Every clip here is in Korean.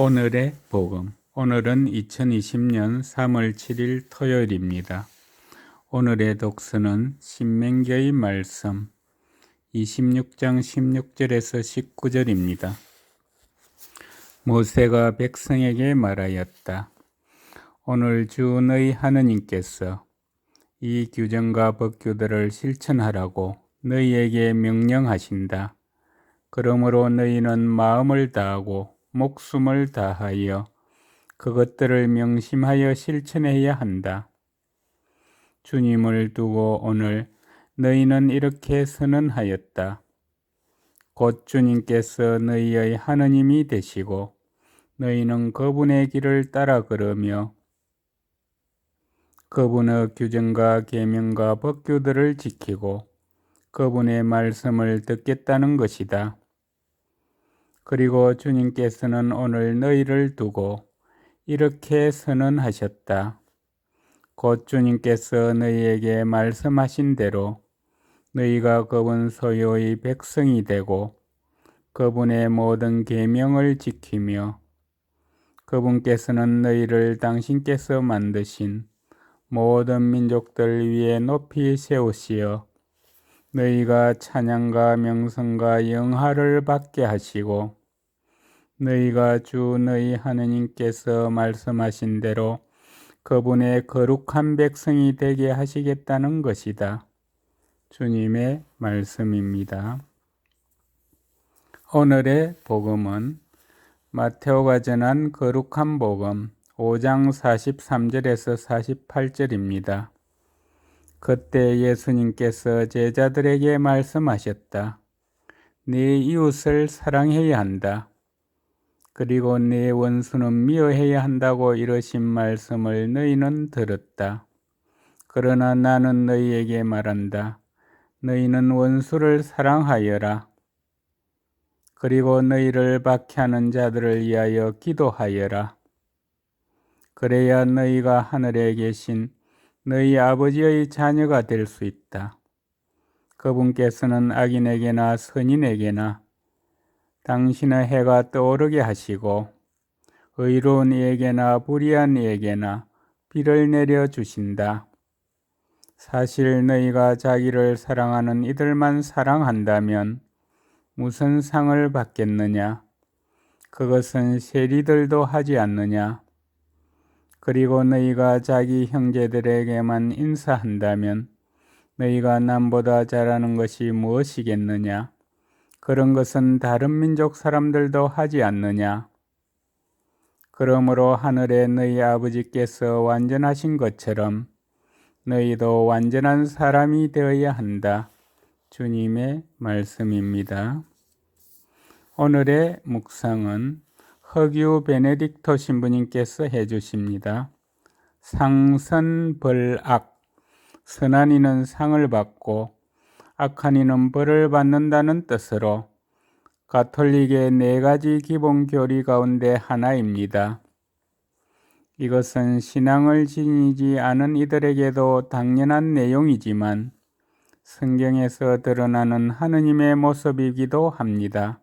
오늘의 복음. 오늘은 2020년 3월 7일 토요일입니다. 오늘의 독서는 신명기의 말씀 26장 16절에서 19절입니다. 모세가 백성에게 말하였다. 오늘 주 너희 하느님께서 이 규정과 법규들을 실천하라고 너희에게 명령하신다. 그러므로 너희는 마음을 다하고 목숨을 다하여 그것들을 명심하여 실천해야 한다. 주님을 두고 오늘 너희는 이렇게 선언하였다. 곧 주님께서 너희의 하느님이 되시고 너희는 그분의 길을 따라 걸으며 그분의 규정과 계명과 법규들을 지키고 그분의 말씀을 듣겠다는 것이다. 그리고 주님께서는 오늘 너희를 두고 이렇게 선언하셨다. 곧 주님께서 너희에게 말씀하신 대로 너희가 그분 소유의 백성이 되고 그분의 모든 계명을 지키며 그분께서는 너희를 당신께서 만드신 모든 민족들 위에 높이 세우시어 너희가 찬양과 명성과 영화를 받게 하시고 너희가 주 너희 하느님께서 말씀하신 대로 그분의 거룩한 백성이 되게 하시겠다는 것이다. 주님의 말씀입니다. 오늘의 복음은 마테오가 전한 거룩한 복음 5장 43절에서 48절입니다. 그때 예수님께서 제자들에게 말씀하셨다. 네 이웃을 사랑해야 한다. 그리고 네 원수는 미워해야 한다고 이러신 말씀을 너희는 들었다. 그러나 나는 너희에게 말한다. 너희는 원수를 사랑하여라. 그리고 너희를 박해하는 자들을 위하여 기도하여라. 그래야 너희가 하늘에 계신 너희 아버지의 자녀가 될 수 있다. 그분께서는 악인에게나 선인에게나 당신의 해가 떠오르게 하시고 의로운 이에게나 불의한 이에게나 비를 내려 주신다. 사실 너희가 자기를 사랑하는 이들만 사랑한다면 무슨 상을 받겠느냐? 그것은 세리들도 하지 않느냐? 그리고 너희가 자기 형제들에게만 인사한다면 너희가 남보다 잘하는 것이 무엇이겠느냐? 그런 것은 다른 민족 사람들도 하지 않느냐? 그러므로 하늘에 너희 아버지께서 완전하신 것처럼 너희도 완전한 사람이 되어야 한다. 주님의 말씀입니다. 오늘의 묵상은 허규 베네딕토 신부님께서 해주십니다. 상선벌악 선한 이는 상을 받고 악한 이는 벌을 받는다는 뜻으로 가톨릭의 네 가지 기본 교리 가운데 하나입니다. 이것은 신앙을 지니지 않은 이들에게도 당연한 내용이지만 성경에서 드러나는 하느님의 모습이기도 합니다.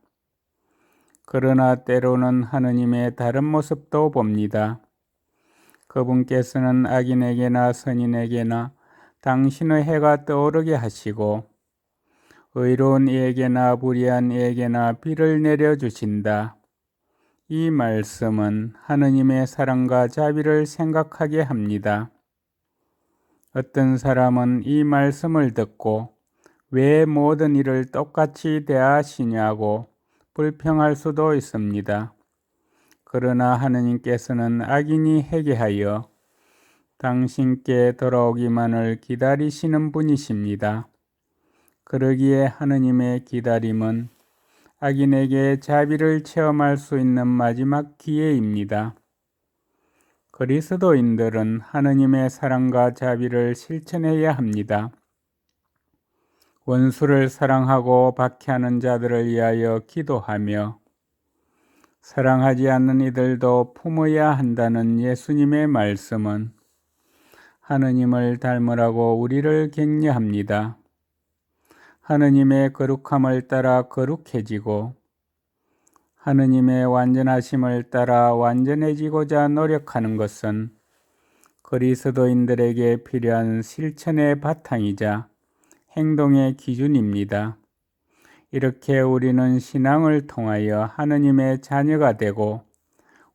그러나 때로는 하느님의 다른 모습도 봅니다. 그분께서는 악인에게나 선인에게나 당신의 해가 떠오르게 하시고 의로운 이에게나 불의한 이에게나 비를 내려 주신다. 이 말씀은 하느님의 사랑과 자비를 생각하게 합니다. 어떤 사람은 이 말씀을 듣고 왜 모든 일을 똑같이 대하시냐고 불평할 수도 있습니다. 그러나 하느님께서는 악인이 회개하여 당신께 돌아오기만을 기다리시는 분이십니다. 그러기에 하느님의 기다림은 악인에게 자비를 체험할 수 있는 마지막 기회입니다. 그리스도인들은 하느님의 사랑과 자비를 실천해야 합니다. 원수를 사랑하고 박해하는 자들을 위하여 기도하며 사랑하지 않는 이들도 품어야 한다는 예수님의 말씀은 하느님을 닮으라고 우리를 격려합니다. 하느님의 거룩함을 따라 거룩해지고 하느님의 완전하심을 따라 완전해지고자 노력하는 것은 그리스도인들에게 필요한 실천의 바탕이자 행동의 기준입니다. 이렇게 우리는 신앙을 통하여 하느님의 자녀가 되고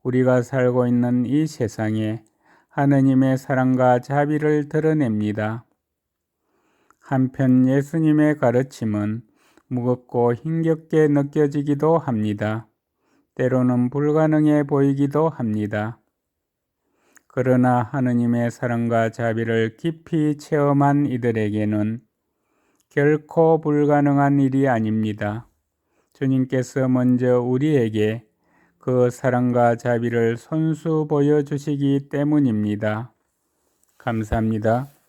우리가 살고 있는 이 세상에 하느님의 사랑과 자비를 드러냅니다. 한편 예수님의 가르침은 무겁고 힘겹게 느껴지기도 합니다. 때로는 불가능해 보이기도 합니다. 그러나 하느님의 사랑과 자비를 깊이 체험한 이들에게는 결코 불가능한 일이 아닙니다. 주님께서 먼저 우리에게 그 사랑과 자비를 손수 보여주시기 때문입니다. 감사합니다.